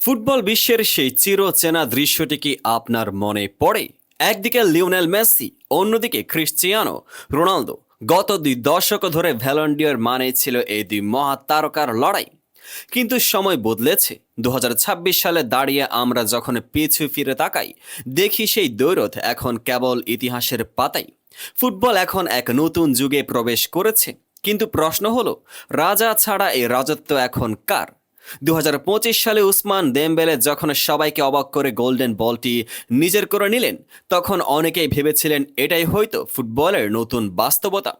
Football বিশ্বের সেই চিরচেনা দৃশ্যটি কি আপনার মনে পড়ে? একদিকে লিওনেল মেসি, অন্যদিকে ক্রিশ্চিয়ানো রোনালদো। গত দুই দশক ধরে ভ্যালন্ডিয়ার মানে ছিল এই দুই মহাতারকার লড়াই। কিন্তু সময় বদলেছে। দু হাজার ছাব্বিশ সালে দাঁড়িয়ে আমরা যখন পিছু ফিরে তাকাই, দেখি সেই দৈরথ এখন কেবল ইতিহাসের পাতাই। ফুটবল এখন এক নতুন যুগে প্রবেশ করেছে। কিন্তু প্রশ্ন হলো, রাজা ছাড়া এই রাজত্ব এখন কার? দু হাজার পঁচিশ সালে উসমান দেমবেলে যখন সবাইকে অবাক করে গোল্ডেন বলটি নিজের করে নিলেন, তখন অনেকেই ভেবেছিলেন এটাই হয়তো ফুটবলের নতুন বাস্তবতা।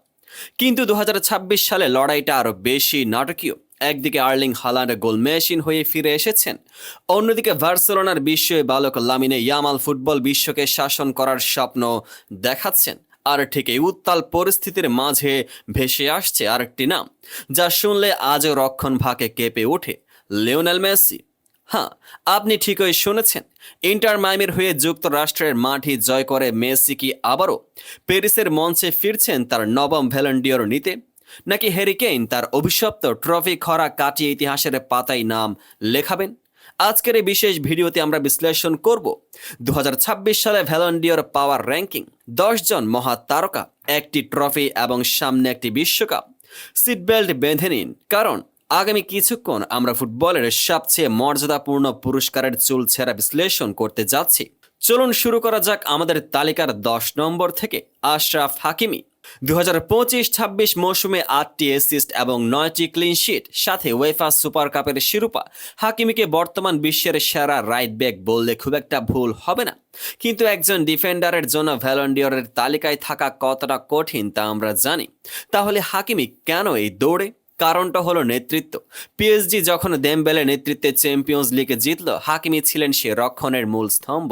কিন্তু দু হাজার ছাব্বিশ সালে লড়াইটা আরও বেশি নাটকীয়। একদিকে আর্লিং হালান্ড গোল মেশিন হয়ে ফিরে এসেছেন, অন্যদিকে ভার্সেলোনার বিশ্ব বালক লামিনে ইয়ামাল ফুটবল বিশ্বকে শাসন করার স্বপ্ন দেখাচ্ছেন। আর ঠিক এই উত্তাল পরিস্থিতির মাঝে ভেসে আসছে আরেকটি নাম, যা শুনলে আজও রক্ষণ ভাগে কেঁপে ওঠে। Lionel Messi. হ্যাঁ আপনি ঠিকই শুনেছেন। ইন্টার মাইমের হয়ে যুক্তরাষ্ট্রের মাটি জয় করে মেসি কি আবারও প্যারিসের মঞ্চে ফিরছেন তার নবম ভ্যালেন্ডিয়র নিতে? নাকি হ্যারিকেইন তার অভিশপ্ত ট্রফি খরা কাটিয়ে ইতিহাসের পাতায় নাম লেখাবেন? আজকের এই বিশেষ ভিডিওতে আমরা বিশ্লেষণ করব দু হাজার ছাব্বিশ সালে ভ্যালেন্ডিয়র পাওয়ার র্যাঙ্কিং। দশজন মহা তারকা, একটি ট্রফি এবং সামনে একটি বিশ্বকাপ। সিট বেল্ট বেঁধে নিন, কারণ আগামী কিছুক্ষণ আমরা ফুটবলের সবচেয়ে মর্যাদাপূর্ণ পুরস্কারের চুল ছেঁড়া বিশ্লেষণ করতে যাচ্ছি। চলুন শুরু করা যাক আমাদের তালিকার দশ নম্বর থেকে। আশরাফ হাকিমি দু হাজার পঁচিশ ছাব্বিশ মৌসুমে আটটি অ্যাসিস্ট এবং নয়টি ক্লিন শিট সাথে ওয়েফা সুপার কাপের শিরোপা। হাকিমিকে বর্তমান বিশ্বের সেরা রাইট ব্যাক বললে খুব একটা ভুল হবে না। কিন্তু একজন ডিফেন্ডারের জন্য ভ্যালন্ডিয়রের তালিকায় থাকা কতটা কঠিন তা আমরা জানি। তাহলে হাকিমি কেন এই দৌড়ে? কারণটা হলো নেতৃত্ব। পিএসজি যখন দেমবেলে নেতৃত্বে চ্যাম্পিয়ন্স লিগে জিতল হাকিমি ছিলেন সে রক্ষণের মূল স্তম্ভ।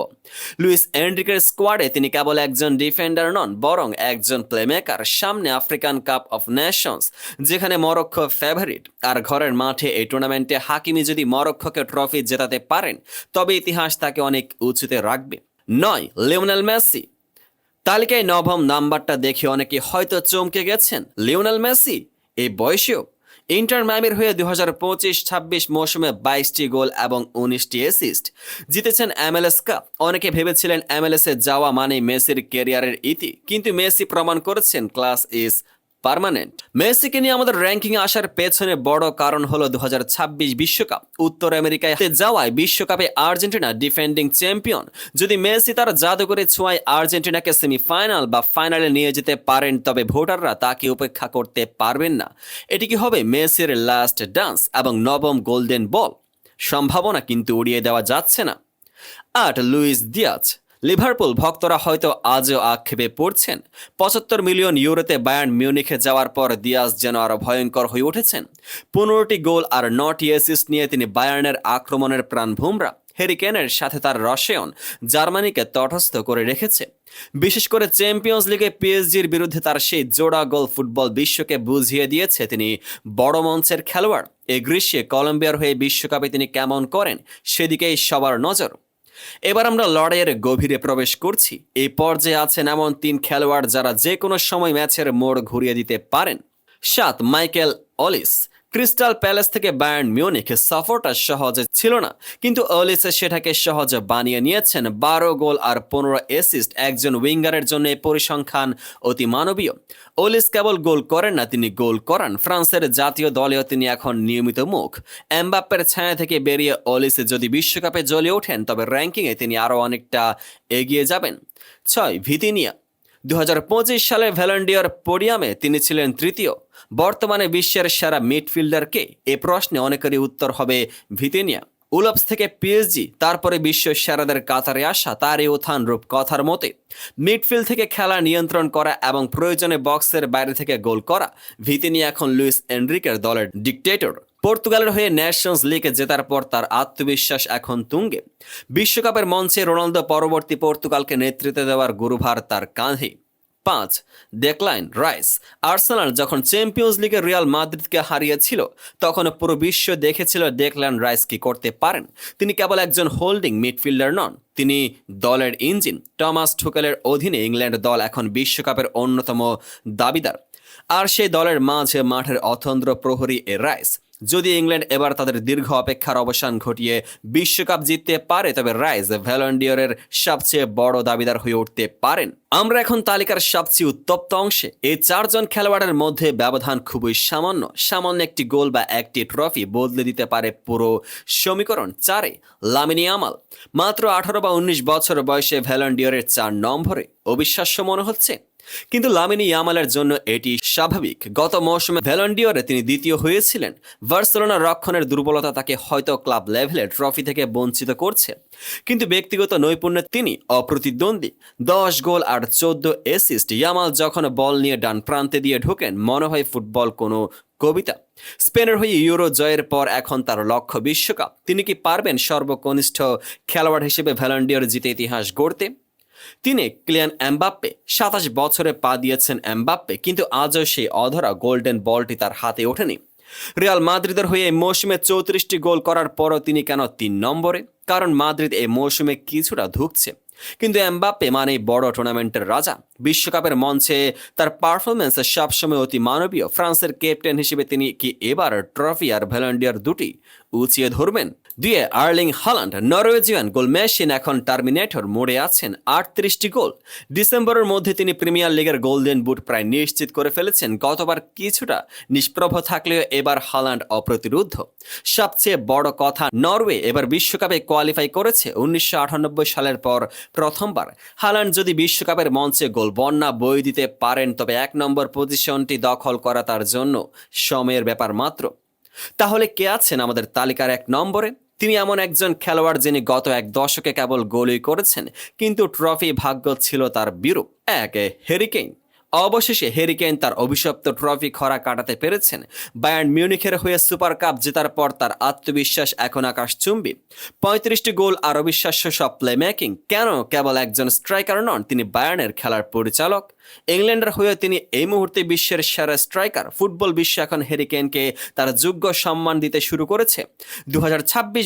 লুইস এন্ড্রিকের স্কোয়াডে তিনি কেবল একজন ডিফেন্ডার নন, বরং একজন প্লেমেকার সামনে আফ্রিকান কাপ অফ নেশনস যেখানে মরক্কো ফেভারিট আর ঘরের মাঠে এই টুর্নামেন্টে হাকিমি যদি মরক্কোকে ট্রফি জেতাতে পারেন, তবে ইতিহাস তাকে অনেক উঁচুতে রাখবে। নয়, লিওনেল মেসি। তালিকায় নবম নাম্বারটা দেখে অনেকে হয়তো চমকে গেছেন। লিওনেল মেসি, এই বয়সেও ইন্টার মায়ামির হয়ে দু হাজার পঁচিশ, ছাব্বিশ মৌসুমে বাইশটি গোল এবং উনিশটি অ্যাসিস্ট জিতেছেন এমএলএস কাপ। অনেকে ভেবেছিলেন এমএলএস যাওয়া মানে মেসির ক্যারিয়ারের ইতি, কিন্তু মেসি প্রমাণ করেছেন, ক্লাস ইজ পার্মানেন্ট মেসিকে নিয়ে আমাদের র্যাঙ্কিং আসার পেছনে বড় কারণ হলো দু বিশ্বকাপ। উত্তর আমেরিকায় যাওয়ায় বিশ্বকাপে আর্জেন্টিনা ডিফেন্ডিং চ্যাম্পিয়ন যদি মেসি তার জাদুঘরে ছোঁয়ায় আর্জেন্টিনাকে সেমিফাইনাল বা ফাইনালে নিয়ে যেতে পারেন, তবে ভোটাররা তাকে উপেক্ষা করতে পারবেন না। এটি কি হবে মেসির লাস্ট ডান্স এবং নবম গোল্ডেন বল সম্ভাবনা কিন্তু উড়িয়ে দেওয়া যাচ্ছে না। আট, লুইস দিয়াজ লিভারপুল ভক্তরা হয়তো আজও আক্ষেপে পড়ছেন। পঁচাত্তর মিলিয়ন ইউরোতে বায়ার্ন মিউনিখে যাওয়ার পর দিয়াজ যেন আরও ভয়ঙ্কর হয়ে উঠেছেন। পনেরোটি গোল আর নটি অ্যাসিস্ট নিয়ে তিনি বায়ার্নের আক্রমণের প্রাণ ভুমরা। হেরিকেনের সাথে তার রসায়ন জার্মানিকে তটস্থ করে রেখেছে। বিশেষ করে চ্যাম্পিয়ন্স লিগে পিএসজির বিরুদ্ধে তার সেই জোড়া গোল ফুটবল বিশ্বকে বুঝিয়ে দিয়েছে তিনি বড় মঞ্চের খেলোয়াড়। এ গ্রীষ্মে কলম্বিয়ার হয়ে বিশ্বকাপে তিনি কেমন করেন, সেদিকেই সবার নজর। এবার আমরা লড়াইয়ের গভীরে প্রবেশ করছি। এই পর্যায়ে আছেন এমন তিন খেলোয়াড় যারা যে কোনো সময় ম্যাচের মোড় ঘুরিয়ে দিতে পারেন। সাত, মাইকেল অলিস। ক্রিস্টাল প্যালেস থেকে বায়ার্ন মিউনিক সফরটা সহজে ছিল না। কিন্তু অলিসে সেটাকে সহজে বানিয়ে নিয়েছেন বারো গোল আর পনেরো অ্যাসিস্ট একজন উইঙ্গারের জন্য পরিসংখ্যান অতি মানবীয়। অলিস কেবল গোল করেন না, তিনি গোল করান। ফ্রান্সের জাতীয় দলেও তিনি এখন নিয়মিত মুখ। এমবাপ্পের ছায়া থেকে বেরিয়ে অলিসে যদি বিশ্বকাপে জ্বলে ওঠেন, তবে র্যাঙ্কিংয়ে তিনি আরও অনেকটা এগিয়ে যাবেন। ছয়, ভিতিনিয়া। দু হাজার পঁচিশ সালে ভ্যালেন্ডিয়ার পোডিয়ামে তিনি ছিলেন তৃতীয়। বর্তমানে বিশ্বের সেরা মিডফিল্ডারকে এ প্রশ্নে অনেকেরই উত্তর হবে ভিতেনিয়া। উলপস থেকে পিএসজি, তারপরে বিশ্ব সেরাদের কাতারে আসা তার এই উত্থান রূপ কথার মতে। মিডফিল্ড থেকে খেলা নিয়ন্ত্রণ করা এবং প্রয়োজনে বক্সের বাইরে থেকে গোল করা ভিতিনিয়া এখন লুইস এনরিকের দলের ডিকটেটর। পর্তুগালের হয়ে ন্যাশনস লিগে জেতার পর তার আত্মবিশ্বাস এখন তুঙ্গে। বিশ্বকাপের মঞ্চে রোনালদো পরবর্তী পর্তুগালকে নেতৃত্ব দেওয়ার গুরুভার তার কাঁধে। পাঁচ ডেকলাইন রাইস আর্সেনাল যখন চ্যাম্পিয়ন্স লিগে রিয়াল মাদ্রিদকে হারিয়েছিল, তখন পুরো বিশ্ব দেখেছিল ডেকলাইন রাইস কি করতে পারেন। তিনি কেবল একজন হোল্ডিং মিডফিল্ডার নন, তিনি দলের ইঞ্জিন টমাস ঠুকেলের অধীনে ইংল্যান্ড দল এখন বিশ্বকাপের অন্যতম দাবিদার। আর সেই দলের মাঝে মাঠের অতন্দ্র প্রহরী এ রাইস যদি ইংল্যান্ড এবার তাদের দীর্ঘ অপেক্ষার অবসান ঘটিয়ে বিশ্বকাপ জিততে পারে, তবে রাইজ ভ্যালন্ডিয়রের সবচেয়ে বড় দাবিদার হয়ে উঠতে পারেন। আমরা এখন তালিকার সবচেয়ে উত্তপ্ত অংশে। এই চারজন খেলোয়াড়ের মধ্যে ব্যবধান খুবই সামান্য। সামান্য একটি গোল বা একটি ট্রফি বদলে দিতে পারে পুরো সমীকরণ চারে। লামিনী আমাল মাত্র আঠারো বা উনিশ বছর বয়সে ভ্যালন্ডিয়রের চার নম্বরে। অবিশ্বাস্য মনে হচ্ছে। কিন্তু লামিনি ইয়ামালের জন্য এটি স্বাভাবিক। গত মৌসুমে ভ্যালন্ডিওরে তিনি দ্বিতীয় হয়েছিলেন। বার্সেলোনা রক্ষণের দুর্বলতা তাকে হয়তো ক্লাব লেভেলে ট্রফি থেকে বঞ্চিত করছে। কিন্তু ব্যক্তিগত নৈপুণ্যে তিনি অপ্রতিদ্বন্দ্বী। দশ গোল আর চোদ্দ এসিস্ট ইয়ামাল যখন বল নিয়ে ডান প্রান্তে দিয়ে ঢোকেন, মনে হয় ফুটবল কোনো কবিতা। স্পেনের হয়ে ইউরো জয়ের পর এখন তার লক্ষ্য বিশ্বকাপ। তিনি কি পারবেন সর্বকনিষ্ঠ খেলোয়াড় হিসেবে ভ্যালন্ডিয়র জিতে ইতিহাস গড়তে? তিনি ক্লিয়ান এমবাপ্পে সাতাশ বছরে পা দিয়েছেন এমবাপ্পে, কিন্তু আজও সেই অধরা গোল্ডেন বলটি তার হাতে ওঠেনি। রিয়াল মাদ্রিদের হয়ে এই মৌসুমে চৌত্রিশটি গোল করার পরও তিনি কেন তিন নম্বরে? কারণ মাদ্রিদ এই মৌসুমে কিছুটা ধুকছে। কিন্তু এমবাপ্পে মানেই বড় টুর্নামেন্টের রাজা। বিশ্বকাপের মঞ্চে তার পারফরমেন্স সবসময় অতি মানবীয়। ফ্রান্সের ক্যাপ্টেন হিসেবে তিনি কি এবার ট্রফি আর ভ্যালেন্ডিয়ার দুটি উঁচিয়ে ধরবেন? দুয়ে, Erling Haaland, Norwegian goal machine এখন টার্মিনেটর, মোড়ে আছেন আটত্রিশটি গোল। ডিসেম্বরের মধ্যে তিনি প্রিমিয়ার লিগের গোল্ডেন বুট প্রায় নিশ্চিত করে ফেলেছেন। গতবার কিছুটা নিষ্প্রভ থাকলেও এবার হল্যান্ড অপ্রতিরুদ্ধ সবচেয়ে বড় কথা, নরওয়ে এবার বিশ্বকাপে কোয়ালিফাই করেছে উনিশশো আটানব্বই সালের পর প্রথমবার। হালান্ড যদি বিশ্বকাপের মঞ্চে গোল বন্যা বই দিতে পারেন, তবে এক নম্বর পজিশনটি দখল করা তার জন্য সময়ের ব্যাপার মাত্র। তাহলে কে আছেন আমাদের তালিকার এক নম্বরে? তিনি এমন একজন খেলোয়াড় যিনি গত এক দশকে কেবল গোলই করেছেন, কিন্তু ট্রফি ভাগ্য ছিল তার বিরূপ। এক হেরিকেইন অবশেষে হেরিকেন তার অভিশপ্ত ট্রফি খরা কাটাতে পেরেছেন। বায়ার্ন মিউনিখের হয়ে সুপার কাপ জেতার পর তার আত্মবিশ্বাস এখন আকাশ চুম্বি পঁয়ত্রিশটি গোল আর অবিশ্বাস্য সব প্লে মেকিং কেন কেবল একজন স্ট্রাইকার নন, তিনি বায়ার্নের খেলার পরিচালক। ইংল্যান্ডের হয়ে তিনি এই মুহূর্তে বিশ্বের সেরা স্ট্রাইকার। ফুটবল বিশ্ব এখন হেরিকেনকে তার যোগ্য সম্মান দিতে শুরু করেছে। দু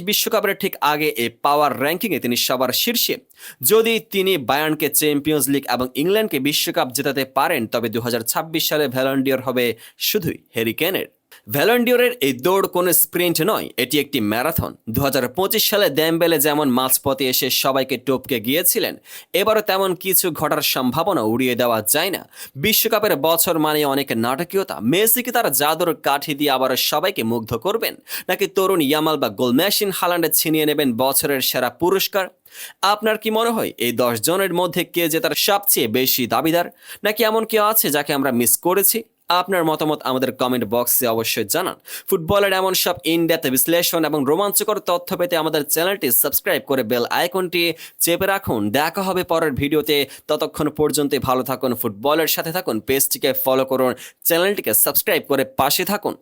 বিশ্বকাপের ঠিক আগে এই পাওয়ার র্যাঙ্কিংয়ে তিনি সবার শীর্ষে। যদি তিনি বায়ার্নকে চ্যাম্পিয়ন্স লিগ এবং ইংল্যান্ডকে বিশ্বকাপ জেতাতে পারেন, তবে দু হাজার ছাব্বিশ সালে ভ্যালন্ডিয়র হবে শুধুই হেরিকেনের ভ্যালন্ডিওরের এই দৌড় কোনো স্প্রিন্ট নয়, এটি একটি ম্যারাথন। দু হাজার পঁচিশ সালে দ্যাম্বেলে যেমন মাঝপথে এসে সবাইকে টপকে গিয়েছিলেন, এবারও তেমন কিছু ঘটার সম্ভাবনা উড়িয়ে দেওয়া যায় না। বিশ্বকাপের বছর মানে অনেক নাটকীয়তা। মেসি কি তার জাদুর কাঠি দিয়ে আবার সবাইকে মুগ্ধ করবেন, নাকি তরুণ ইয়ামাল বা গোলম্যাশিন হালান্ডে ছিনিয়ে নেবেন বছরের সেরা পুরস্কার? আপনার কি মনে হয়, এই দশ জনের মধ্যে কে যে তার সবচেয়ে বেশি দাবিদার, নাকি এমন কেউ আছে যাকে আমরা মিস করেছি? আপনার মতামত আমাদের কমেন্ট বক্সে অবশ্যই জানান। ফুটবলের এমন সব ইন্ডিয়াতে বিশ্লেষণ এবং রোমাঞ্চকর তথ্য পেতে আমাদের চ্যানেলটি সাবস্ক্রাইব করে বেল আইকনটি চেপে রাখুন। দেখা হবে পরের ভিডিওতে। ততক্ষণ পর্যন্ত ভালো থাকুন, ফুটবলের সাথে থাকুন, পেজটিকে ফলো করুন, চ্যানেলটিকে সাবস্ক্রাইব করে পাশে থাকুন।